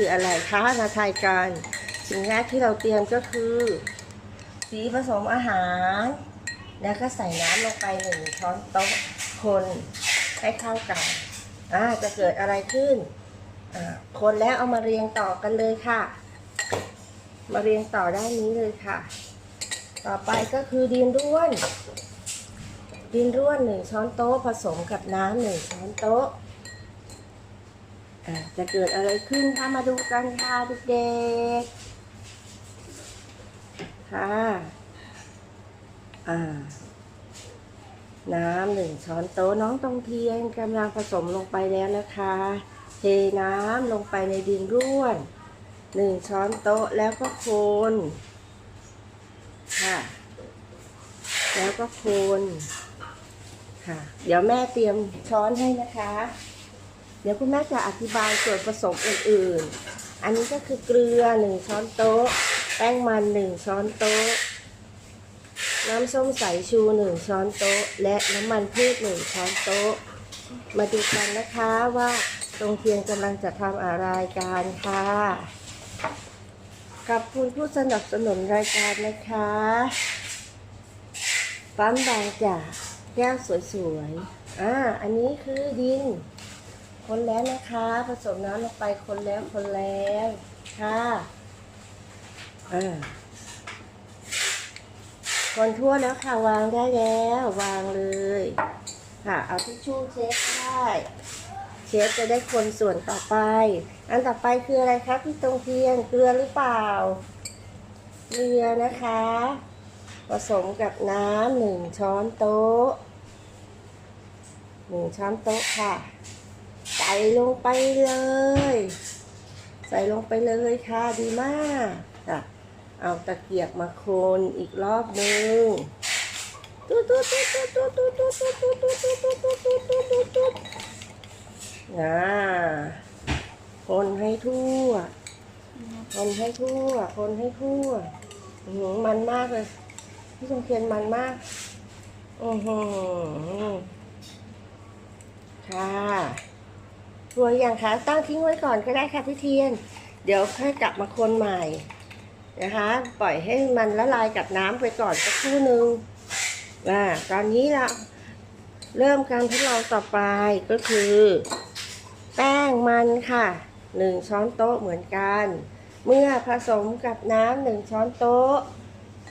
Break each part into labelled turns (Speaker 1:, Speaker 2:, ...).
Speaker 1: คืออะไรคะมาทายกัน สิ่งแรกที่เราเตรียมก็คือ สีผสมอาหาร แล้วก็ใส่น้ำลงไปหนึ่งช้อนโต๊ะคนให้เข้ากันอ่าจะเกิดอะไรขึ้นอ่าคนแล้วเอามาเรียงต่อกันเลยค่ะ มาเรียงต่อด้านนี้เลยค่ะ ต่อไปก็คือดินร่วน ดินร่วนหนึ่งช้อนโต๊ะผสมกับน้ำหนึ่งช้อนโต๊ะ จะเกิดอะไรขึ้นถ้ามาดูกันค่ะเด็กๆค่ะอ่าน้ำหนึ่งช้อนโต๊ะน้องตรงเทียนกำลังผสมลงไปแล้วนะคะ เทน้ำลงไปในดินร่วนหนึ่งช้อนโต๊ะแล้วก็คนค่ะ แล้วก็คนค่ะ เดี๋ยวแม่เตรียมช้อนให้นะคะ เดี๋ยวคุณแม่จะอธิบายส่วนผสมอื่นๆ อันนี้ก็คือเกลือหนึ่งช้อนโต๊ะ แป้งมันหนึ่งช้อนโต๊ะ น้ำส้มสายชูหนึ่งช้อนโต๊ะ และน้ำมันพืชหนึ่งช้อนโต๊ะ มาดูกันนะคะว่าตรงเทียนกำลังจะทำอะไรกันค่ะกับคุณผู้สนับสนุนรายการนะคะปั๊มบางจากแก้วสวยๆ อ่า อันนี้คือดิน คนแล้วนะคะ ผสมน้ำลงไปคนแล้วคนแล้วค่ะอ่าคนทั่วแล้วค่ะวางได้แล้ว วางเลย ค่ะ เอาทิชชู่เช็ดได้เชฟจะได้คนส่วนต่อไป อันต่อไปคืออะไรคะพี่ตรงเทียนเกลือหรือเปล่า เกลือนะคะ ผสมกับน้ำหนึ่งช้อนโต๊ะหนึ่งช้อนโต๊ะค่ะ ส่ลงไปเลย ใส่ลงไปเลยค่ะดีมากค่ะเอาตะเกียบมาคนอีกรอบนึงตุ๊ดตุ๊ดตุ๊ดตุ๊ดตุ๊ดตุ๊ดตุ๊ดตุ๊ดตุ๊ดตุ๊ดตุ๊ดตุ๊ดตุ๊ดตุ๊ดตุ๊ดอ่าคนให้ทั่ว คนให้ทั่ว คนให้ทั่วหือมันมากเลย พี่ชงเทียนมันมากอือหือค่ะ ตัวอย่างคะตั้งทิ้งไว้ก่อนก็ได้ค่ะพี่เทียน เดี๋ยวค่อยกลับมาคนใหม่นะคะ ปล่อยให้มันละลายกับน้ำไปก่อนสักครู่หนึ่งอ่าตอนนี้ละเริ่มการทดลองต่อไปก็คือ แป้งมันค่ะหนึ่งช้อนโต๊ะเหมือนกัน เมื่อผสมกับน้ำหนึ่งช้อนโต๊ะ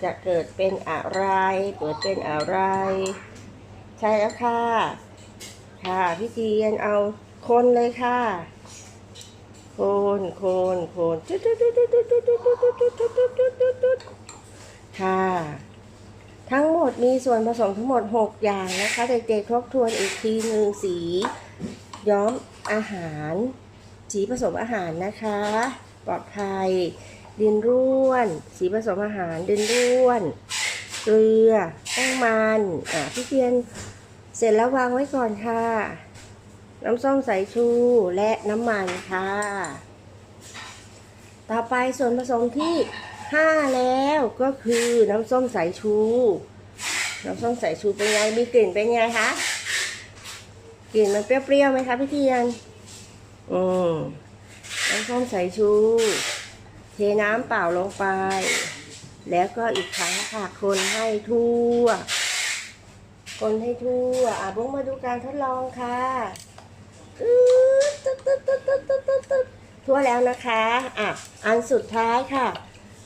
Speaker 1: จะเกิดเป็นอะไรเปิดเป็นอะไร ใช่แล้วค่ะ ค่ะพี่เทียนเอา คนเลยค่ะคนคนคนค่ะ ทั้งหมดมีส่วนผสมทั้งหมด 6 อย่างนะคะ เด็กๆทบทวนอีกทีหนึ่งสีย้อมอาหาร สีผสมอาหารนะคะ ปลอดภัย ดินร่วน สีผสมอาหารดินร่วน เกลือแป้งมัน อ่าพี่เพียนเสร็จแล้ววางไว้ก่อนค่ะ น้ำส้มสายชูและน้ำมันค่ะ ต่อไปส่วนผสมที่ 5 แล้วก็คือน้ำส้มสายชู น้ำส้มสายชูเป็นไง มีกลิ่นเป็นไงคะ กลิ่นมันเปรี้ยวๆไหมคะพี่เทียน อืมน้ำส้มสายชู เทน้ำเปล่าลงไป แล้วก็อีกครั้งค่ะคนให้ทั่วคนให้ทั่ว อะบุ้งมาดูการทดลองค่ะ ทั่วแล้วนะคะอะอันสุดท้ายค่ะ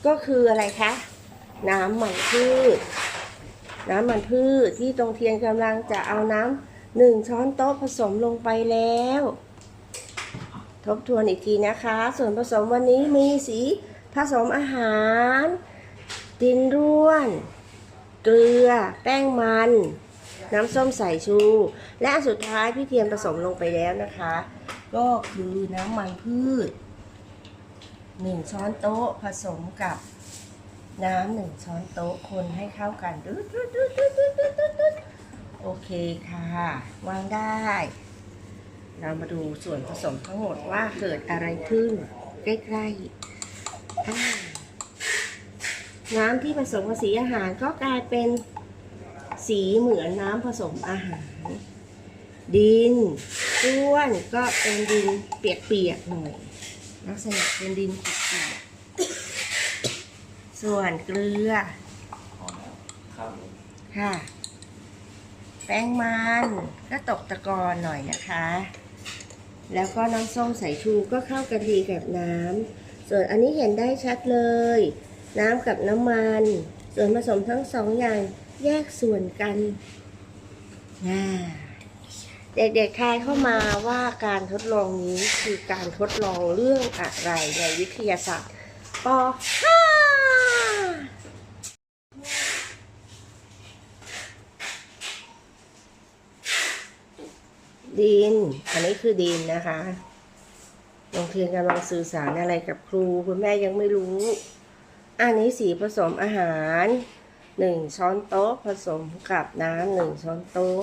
Speaker 1: ก็คืออะไรคะ น้ำมันพืช น้ำมันพืชที่ตรงเทียนกำลังจะเอาน้ำหนึ่งช้อนโต๊ะผสมลงไปแล้ว ทบทวนอีกทีนะคะ ส่วนผสมวันนี้มีสีผสมอาหารดินร่วน เกลือ แป้งมัน น้ำส้มสายชู และอันสุดท้ายพี่เทียนผสมลงไปแล้วนะคะ ก็คือน้ำมันพืชหนึ่งช้อนโต๊ะผสมกับน้ำหนึ่งช้อนโต๊ะคนให้เข้ากันดืดดืดดืดดืดดืดดืดโอเคค่ะ วางได้ เรามาดูส่วนผสมทั้งหมดว่าเกิดอะไรขึ้น ใกล้ๆน้ำที่ผสมกับสีอาหารก็กลายเป็น สีเหมือนน้ำผสมอาหาร ดินร่วนก็เป็นดินเปียกๆหน่อยลักษณะเป็นดินขุ่นๆส่วนเกลือ
Speaker 2: พอแล้วครับผม
Speaker 1: ค่ะ แป้งมันก็ตกตะกอนหน่อยนะคะ แล้วก็น้ำส้มสายชูก็เข้ากันดีกับน้ำส่วนอันนี้เห็นได้ชัดเลย น้ำกับน้ำมัน ส่วนผสมทั้งสองอย่าง แยกส่วนกันอ่าเด็กๆทายเข้ามาว่าการทดลองนี้คือการทดลองเรื่องอะไรในวิทยาศาสตร์ป .5 ดิน อันนี้คือดินนะคะโรงเรียนกำลังสื่อสารอะไรกับครู คุณแม่ยังไม่รู้ อันนี้สีผสมอาหาร หนึ่งช้อนโต๊ะผสมกับน้ำหนึ่งช้อนโต๊ะ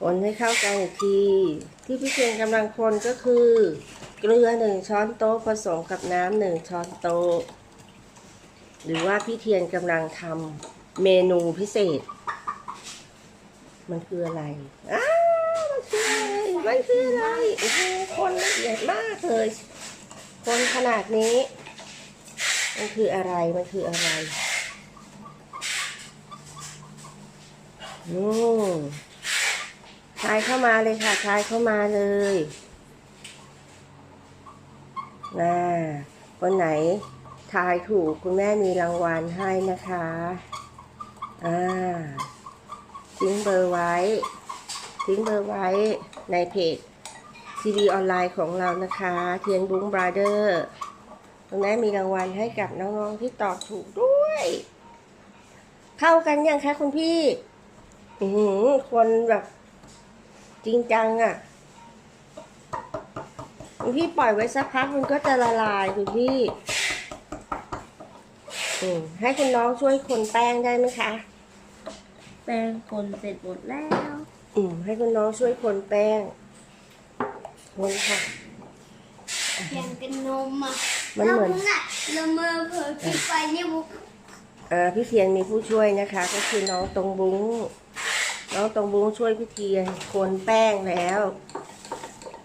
Speaker 1: คนให้เข้ากันอีกที ที่พี่เชียนกำลังคนก็คือ เกลือหนึ่งช้อนโต๊ะผสมกับน้ำหนึ่งช้อนโต๊ะหรือว่าพี่เทียนกำลังทำเมนูพิเศษ มันคืออะไรอ้ามันคืออะไรมันคืออะไรโอ้โหคนละเอียดมากเลย คนขนาดนี้ มันคืออะไร มันคืออะไรนู่นทายเข้ามาเลยค่ะทายเข้ามาเลยน่าคนไหนทายถูกคุณแม่มีรางวัลให้นะคะ อ่า ทิ้งเบอร์ไว้ ทิ้งเบอร์ไว้ในเพจซีดีออนไลน์ของเรานะคะ เทียนบุ้งบราเดอร์ ตรงนั้นมีรางวัลให้กับน้องๆที่ตอบถูกด้วย เข้ากันยังคะคุณพี่อือหือคนแบบ จริงจังอะ่ะ คุณพี่ปล่อยไว้สักพักมันก็จะละลายคุณพี่อืมให้คุณน้องช่วยคนแป้งได้ไหมคะ
Speaker 3: แป้งคนเสร็จหมดแล้ว
Speaker 1: อืมให้คุณน้องช่วยคนแป้งคนค่ะ
Speaker 3: เพียงกันนมอะ
Speaker 1: มันเหมือน
Speaker 3: แล้วน่ะละเมอเผลอปิดไฟเนี่ยบุ๊ก
Speaker 1: อ่าพี่เทียนมีผู้ช่วยนะคะ ก็คือน้องตรงบุ้งน้องตรงบุ้งช่วยพี่เทียนคนแป้งแล้ว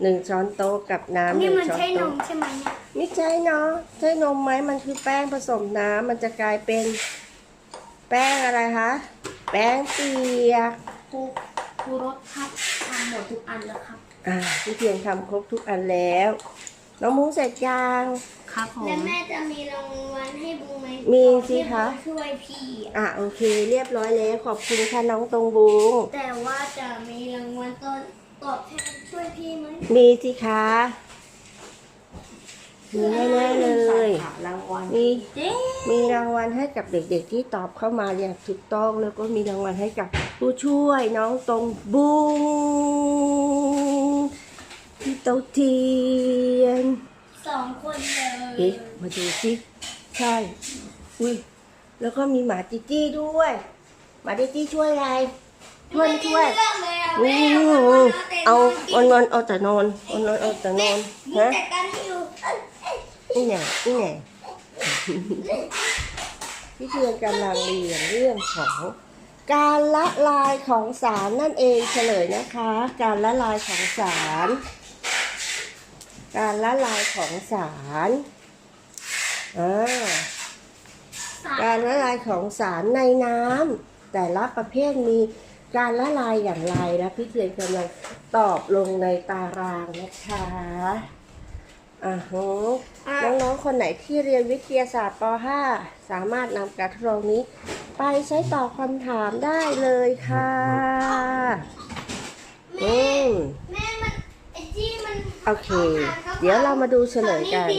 Speaker 1: หนึ่งช้อนโต๊ะกับน้ำห
Speaker 3: นี่
Speaker 1: นึ่ง
Speaker 3: มัน
Speaker 1: ช้อน
Speaker 3: ใช่น
Speaker 1: โต๊ะ
Speaker 3: มใช่ไหมเนี่ย
Speaker 1: ไม่ใช่เนาะใช่นมไหมมันคือแป้งผสมน้ำมันจะกลายเป็น แป้งอะไรคะแป้งเปียก
Speaker 3: ครูครูรถครับทำหมดทุกอันแล้วครับ
Speaker 1: อ่าพี่เทียนทำครบทุกอันแล้ว น้องมุ้งเสร็จยัง
Speaker 3: ครับผมแล้วแม่จะมีรางวัลให้บุ้งไหม
Speaker 1: มีสิคะ
Speaker 3: ที่บุ้งช่วยพี่อะ
Speaker 1: อะโอเค เรียบร้อยแล้วขอบคุณค่ะน้องตรงบุ้ง
Speaker 3: แต่ว่าจะมีรางวัลตอนตอบแทนช่วยพี่ไหม
Speaker 1: มีสิคะมีแน่ๆเลย
Speaker 3: รางวัล
Speaker 1: มี
Speaker 3: เจ๊
Speaker 1: มีรางวัลให้กับเด็กๆที่ตอบเข้ามาอย่างถูกต้องแล้วก็มีรางวัลให้กับผู้ช่วยน้องตรงบุ้งพี่ เต้าเทียน
Speaker 3: สองคนเลย
Speaker 1: เอ๊ะมาดูสิใช่ อุ้ยแล้วก็มีหมาจิจี้ด้วยหมาจิจี้ช่วยอะไรช่วยช่วย
Speaker 3: ไม่ได้เลือกเลยอะ
Speaker 1: อื
Speaker 3: แม่
Speaker 1: มเอา
Speaker 3: เอา
Speaker 1: วันวันๆเอาแต่นอนวันวันๆเอาแต่นอน
Speaker 3: มี
Speaker 1: ฮะ
Speaker 3: แต่การให้อยู่
Speaker 1: นี่ไงนี่ไงพี่เทียนกำลังเรียนเรื่องของการละลายของสารนั่นเองเฉลยนะคะ การละลายของสาร การละลายของสารอ่าการละลายของสารในน้ำแต่ละประเภทมีการละลายอย่างไรนะพี่เทียนกำลังตอบลงในตารางนะคะอ่าฮะน้องๆคนไหนที่เรียนวิทยาศาสตร์ป .5 สามารถนำการทดลองนี้ไปใช้ตอบคำถามได้เลยค่ะ อืม
Speaker 3: แม่มันไอ้จี้มัน
Speaker 1: โอเค เดี๋ยวเรามาดูเฉลยกัน